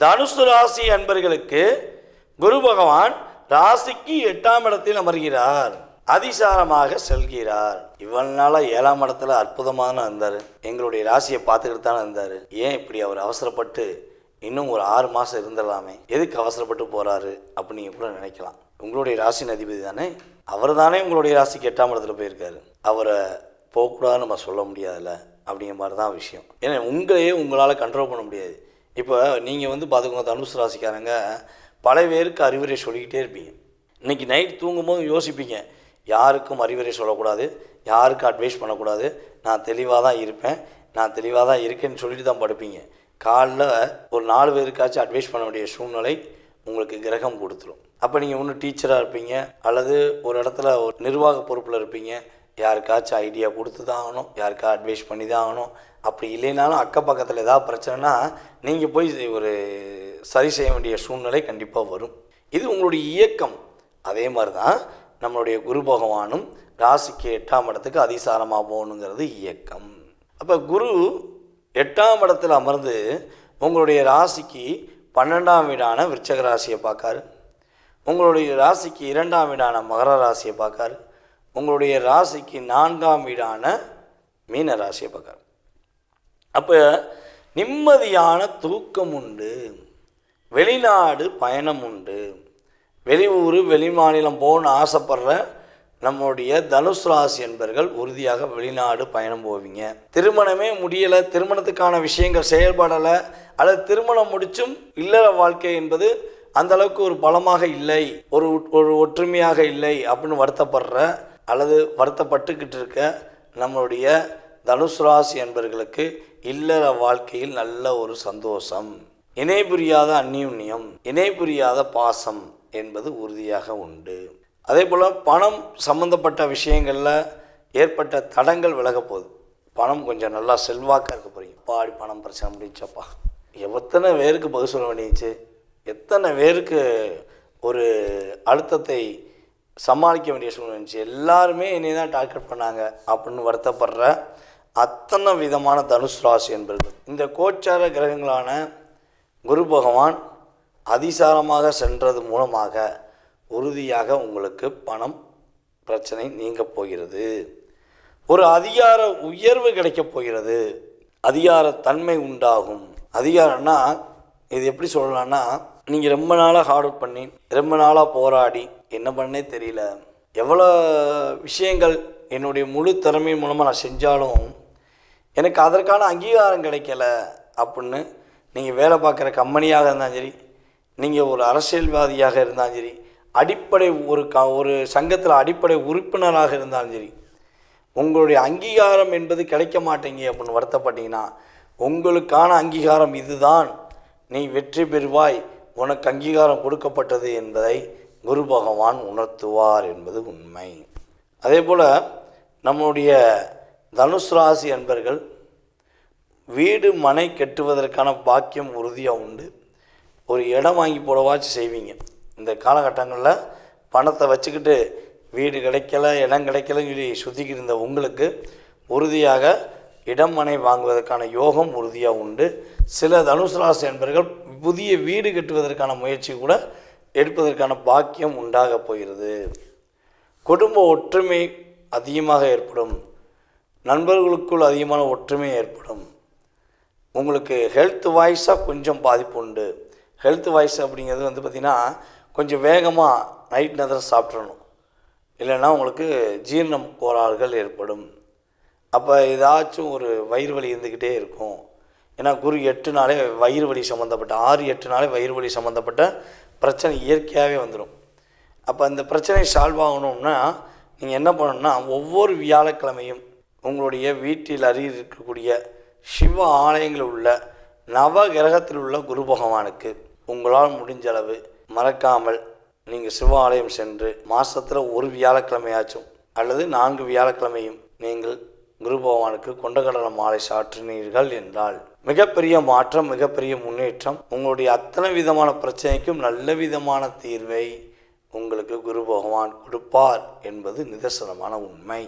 தனுசு ராசி அன்பர்களுக்கு குரு பகவான் ராசிக்கு எட்டாம் இடத்தில் அமர்கிறார். அதிசாரமாக செல்கிறார். இவ்வளவு ஏழாம் இடத்துல அற்புதமான இருந்தார் எங்களுடைய ராசியை பார்த்துக்கிட்டு தானே இருந்தார் ஏன் இப்படி அவர் அவசரப்பட்டு இன்னும் ஒரு ஆறு மாதம் இருந்துடலாமே? எதுக்கு அவசரப்பட்டு போகிறாரு அப்படின்னு நீங்கள் கூட நினைக்கலாம். உங்களுடைய ராசியின் அதிபதி தானே? அவர் தானே உங்களுடைய ராசிக்கு எட்டாம் இடத்துல போயிருக்காரு. அவரை போகக்கூடாதுன்னு நம்ம சொல்ல முடியாதுல்ல? அப்படிங்கிற மாதிரி தான் விஷயம். ஏன்னா உங்களையே உங்களால் கண்ட்ரோல் பண்ண முடியாது. இப்போ நீங்கள் வந்து பார்த்துக்கோங்க தனுசு ராசிக்காரங்க பல பேருக்கு அறிவுரை சொல்லிக்கிட்டே இருப்பீங்க. இன்றைக்கி நைட் தூங்கும்போது யோசிப்பீங்க யாருக்கும் அறிவுரை சொல்லக்கூடாது யாருக்கும் அட்வைஸ் பண்ணக்கூடாது. நான் தெளிவாக தான் இருப்பேன் நான் தெளிவாக தான் இருக்கேன்னு சொல்லிட்டு தான் படுப்பீங்க. காலைல ஒரு நாலு பேருக்காச்சும் அட்வைஸ் பண்ண வேண்டிய சூழ்நிலை உங்களுக்கு கிரகம் கொடுத்துரும். அப்போ நீங்கள் ஒன்று டீச்சராக இருப்பீங்க அல்லது ஒரு இடத்துல ஒரு நிர்வாக பொறுப்பில் இருப்பீங்க யாருக்காச்சும் ஐடியா கொடுத்து தான் ஆகணும் யாருக்கா அட்வைஸ் பண்ணி தான் ஆகணும் அப்படி இல்லைனாலும் அக்கம் பக்கத்தில் ஏதாவது பிரச்சனைனா நீங்கள் போய் ஒரு சரி செய்ய வேண்டிய சூழ்நிலை கண்டிப்பாக வரும். இது உங்களுடைய இயக்கம். அதே மாதிரி தான் நம்மளுடைய குரு பகவானும் ராசிக்கு எட்டாம் இடத்துக்கு அதிசாரமாக போகணுங்கிறது இயக்கம். அப்போ குரு எட்டாம் இடத்தில் அமர்ந்து உங்களுடைய ராசிக்கு பன்னெண்டாம் வீடான விருச்சக ராசியை பார்க்காரு. உங்களுடைய ராசிக்கு இரண்டாம் வீடான மகர ராசியை பார்க்காரு. உங்களுடைய ராசிக்கு நான்காம் வீடான மீன ராசியை பார்க்காரு அப்போ நிம்மதியான தூக்கம் உண்டு வெளிநாடு பயணம் உண்டு வெளியூர் வெளிமாநிலம் போகணும்னு ஆசைப்படுற நம்முடைய தனுஷ் ராசி என்பர்கள் உறுதியாக வெளிநாடு பயணம் போவீங்க. திருமணமே முடியலை திருமணத்துக்கான விஷயங்கள் செயல்படலை அல்லது திருமணம் முடிச்சும் இல்லற வாழ்க்கை என்பது அந்த அளவுக்கு ஒரு பலமாக இல்லை ஒரு ஒரு ஒற்றுமையாக இல்லை அப்படின்னு வருத்தப்படுற அல்லது வருத்தப்பட்டுக்கிட்டு இருக்க நம்மளுடைய தனுஷ் ராசி என்பர்களுக்கு இல்லற வாழ்க்கையில் நல்ல ஒரு சந்தோஷம். இணை புரியாத அந்யூன்யம் இணை புரியாத பாசம் என்பது உறுதியாக உண்டு. அதே போல் பணம் சம்மந்தப்பட்ட விஷயங்களில் ஏற்பட்ட தடங்கள் விலக போகுது. பணம் கொஞ்சம் நல்லா செல்வாக்காக இருக்க போகிறீங்க பாடி பணம் பிரச்சனை முடிச்சப்பா எத்தனை பேருக்கு பதில் சொல்ல வேண்டியச்சு எத்தனை பேருக்கு ஒரு அழுத்தத்தை சமாளிக்க வேண்டிய சூழ்நிலை இருந்துச்சு. எல்லாருமே என்னை தான் டார்கெட் பண்ணாங்க அப்படின்னு வருத்தப்படுற அத்தனை விதமான தனுஷ் ராசி என்பது இந்த கோச்சார கிரகங்களான குரு பகவான் அதிசாரமாக சென்றது மூலமாக உறுதியாக உங்களுக்கு பணம் பிரச்சனை நீங்க போகிறது. ஒரு அதிகார உயர்வு கிடைக்கப் போகிறது. அதிகார தன்மை உண்டாகும். அதிகாரம்னா இது எப்படி சொல்லலாம்னா நீங்கள் ரொம்ப நாளாக ஹார்ட் ஒர்க் பண்ணி ரொம்ப நாளாக போராடி என்ன பண்ணே தெரியல. எவ்வளோ விஷயங்கள் என்னுடைய முழு திறமை மூலமாக நான் செஞ்சாலும் எனக்கு அதற்கான அங்கீகாரம் கிடைக்கல அப்படின்னு நீங்கள் வேலை பார்க்குற கம்பெனியாக இருந்தாலும் சரி நீங்கள் ஒரு அரசியல்வாதியாக இருந்தாலும் சரி அடிப்படை ஒரு க ஒரு சங்கத்தில் அடிப்படை உறுப்பினராக இருந்தாலும் சரி உங்களுடைய அங்கீகாரம் என்பது கிடைக்க மாட்டேங்க அப்படின்னு வருத்தப்பட்டீங்கன்னா உங்களுக்கான அங்கீகாரம் இதுதான். நீ வெற்றி பெறுவாய். உனக்கு அங்கீகாரம் கொடுக்கப்பட்டது என்பதை குரு பகவான் உணர்த்துவார் என்பது உண்மை. அதே போல் நம்முடைய தனுஷ் ராசி என்பர்கள் வீடு மனை கட்டுவதற்கான பாக்கியம் உறுதியாக உண்டு. ஒரு இடம் வாங்கி போடவாச்சு செய்வீங்க. இந்த காலகட்டங்களில் பணத்தை வச்சுக்கிட்டு வீடு கிடைக்கல இடம் கிடைக்கலன்னு சொல்லி சுற்றிக்கிட்டு இருந்த உங்களுக்கு உறுதியாக இடம் மனை வாங்குவதற்கான யோகம் உறுதியாக உண்டு. சில தனுசு ராசி என்பர்கள் புதிய வீடு கட்டுவதற்கான முயற்சி கூட எடுப்பதற்கான பாக்கியம் உண்டாக போகிறது. குடும்ப ஒற்றுமை அதிகமாக ஏற்படும். நண்பர்களுக்குள் அதிகமான ஒற்றுமை ஏற்படும். உங்களுக்கு ஹெல்த் வாய்ஸாக கொஞ்சம் பாதிப்பு உண்டு. ஹெல்த் வாய்ஸ் அப்படிங்கிறது வந்து பார்த்திங்கன்னா கொஞ்சம் வேகமாக நைட் நேரத்தில் சாப்பிட்றணும் இல்லைன்னா உங்களுக்கு ஜீரணம் கோளாறுகள் ஏற்படும். அப்போ ஏதாச்சும் ஒரு வயிறு வலி இருந்துக்கிட்டே இருக்கும். ஏன்னா குரு எட்டு நாளே வயிறு வலி சம்மந்தப்பட்ட ஆறு எட்டு நாளே வயிறு வலி சம்மந்தப்பட்ட பிரச்சனை இயற்கையாகவே வந்துடும் அப்போ அந்த பிரச்சனை சால்வ் ஆகணும்னா நீங்கள் என்ன பண்ணணும்னா ஒவ்வொரு வியாழக்கிழமையும் உங்களுடைய வீட்டில் அருகில் இருக்கக்கூடிய சிவ ஆலயங்களில் உள்ள நவ கிரகத்தில் உள்ள குரு பகவானுக்கு உங்களால் முடிஞ்ச அளவு மறக்காமல் நீங்கள் சிவ ஆலயம் சென்று மாதத்தில் ஒரு வியாழக்கிழமையாச்சும் அல்லது நான்கு வியாழக்கிழமையும் நீங்கள் குரு பகவானுக்கு கொண்டகடல மாலை சாற்றினீர்கள் என்றால் மிகப்பெரிய மாற்றம் மிகப்பெரிய முன்னேற்றம் உங்களுடைய அத்தனை விதமான பிரச்சனைக்கும் நல்ல விதமான தீர்வை உங்களுக்கு குரு பகவான் கொடுப்பார் என்பது நிதர்சனமான உண்மை.